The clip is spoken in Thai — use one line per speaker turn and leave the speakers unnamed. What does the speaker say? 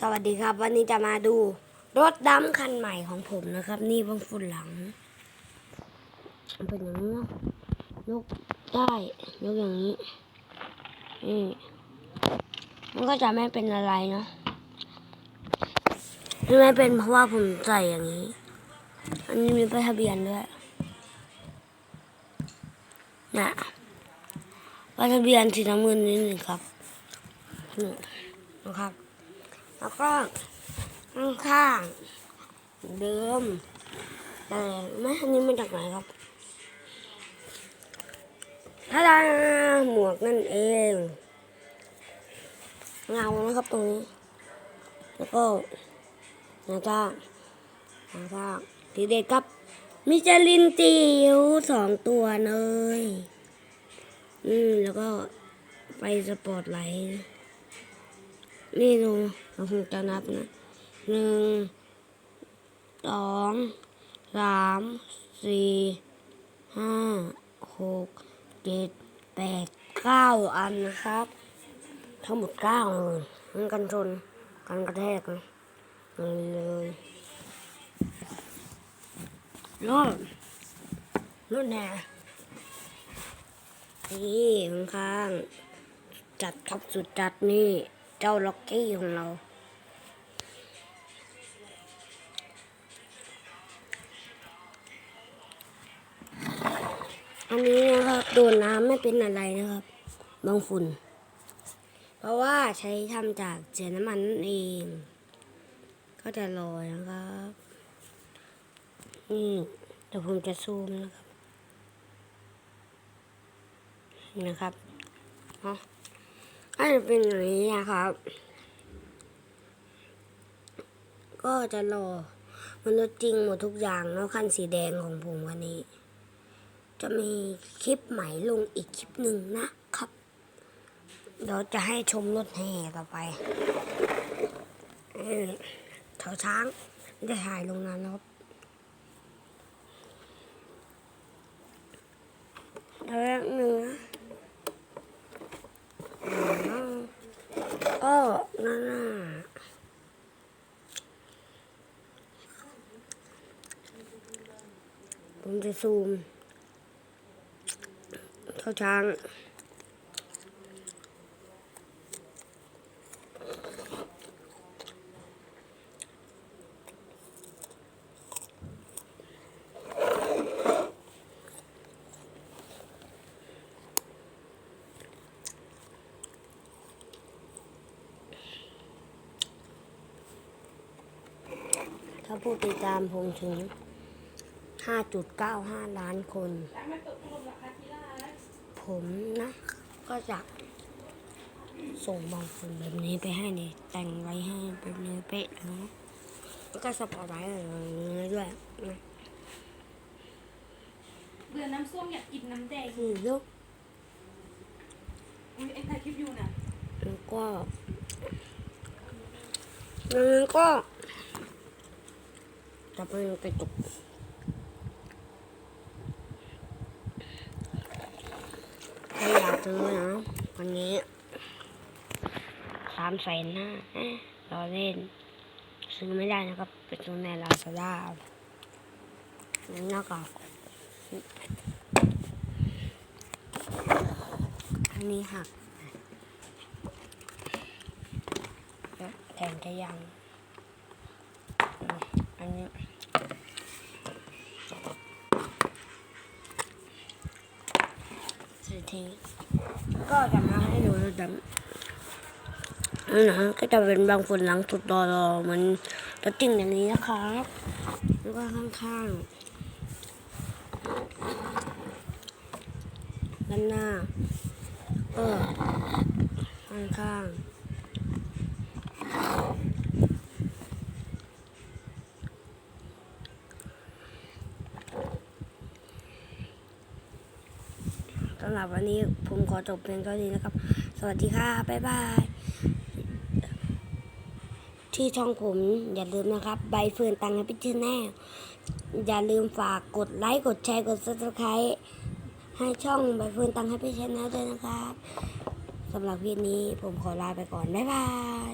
สวัสดีครับ วันนี้จะมาดูรถดำคันใหม่ของผมนะครับ นี่เบางฝุ่นหลังมันเป็นอย่างนี้ยกได้ยกอย่างนี้นี่มันก็จะไม่เป็นอะไรเนาะที่ไม่เป็นเพราะว่าผมใส่อย่างนี้ อันนี้มีป้ายทะเบียนด้วยนะป้ายทะเบียนสีน้ำเงินนิดหนึ่งครับนี่นะครับ แล้วก็ข้างๆเดิม แต่ไม่อันนี้มาจากไหนครับถ้าดาหมวกนั่นเองเงานะครับตรงนี้ แล้วก็น้าต่าน้าต่าทีเด็ดครับมิชลินจิ๋วสองตัวเลย อืม แล้วก็ไฟสปอร์ตไลท์ นี่ดูเราคงจะนับนะหนึ่งสองสามสี่ห้าหกเจ็ดแปดเก้าอันนะครับ ทั้งหมดเก้าเลยมันกันชนกันกระแทกนะเลยรอดรถแน่นี่ข้างๆจัดครับสุดจัดนี่ จ้าล็อกกี้ของเรา อันนี้นะครับโดนน้ำไม่เป็นอะไรนะครับบางฝุ่น เพราะว่าใช้ทำจากเศษน้ำมันนั่นเอง ก็จะลอยนะครับนี่เดี๋ยวผมจะซูมนะครับ นะครับเนาะ ก็จะเป็นอย่างนี้นะครับ ก็จะรอมันรถจริงหมดทุกอย่างแล้วคันสีแดงของผมวันนี้ จะมีคลิปใหม่ลงอีกคลิปหนึ่งนะครับเดี๋ยวจะให้ชมรถแห่ต่อไปเออถาช้างจะถ่ายลงนั้นครับเดี๋ยวแป๊บหนึ่งนะอืมก็นั่นน่ะ ผมจะซูมเท่าช้างถ้าผู้ติดตามผมถึง 5.95 ล้านคน ผมนะ ก็จะส่งบางฝุ่นแบบนี้ไปให้เนี่ยแต่งไว้ให้เป็นเนื้อเป๊ะเนาะแล้วก็สปอร์ตไลท์อะไรด้วยนะ
เบื่อน้ำส้มอยากกินน้ำแดง
คือแลูก
อุ้ยเอ็งถ่ายคลิปอยู่น่ะ
แล้วก็แล้วก็จะไปกระจก ถ้าอยากซื้อนะวันนี้สามแสนห้าเราเล่น ซื้อไม่ได้นะครับไปซื้อในลาซาด้าหน้ากากอันนี้หักแทนจะยังอันนี้ สุด ทีก็จะมาให้ดูระดับนั่นะก็จะเป็นบางฝนหลังสุดรอรอๆเหมือนรถจริงอย่างนี้นะครับแล้วก็ข้างๆด้านหน้าเออข้างๆำหรับวันนี้ผมขอจบเพียงเท่านี้นะครับ สวัสดีค่ะบ๊ายบายที่ช่องผมอย่าลืมนะครับ ใบเฟิร์นตังให้พิจแน่อย่าลืมฝากกดไลค์กดแชร์กด subscribe ให้ช่องใบเฟิร์นตังให้พิจแน่ด้วยนะครับสำหรับพีนี้ผมขอลาไปก่อน บ๊ายบาย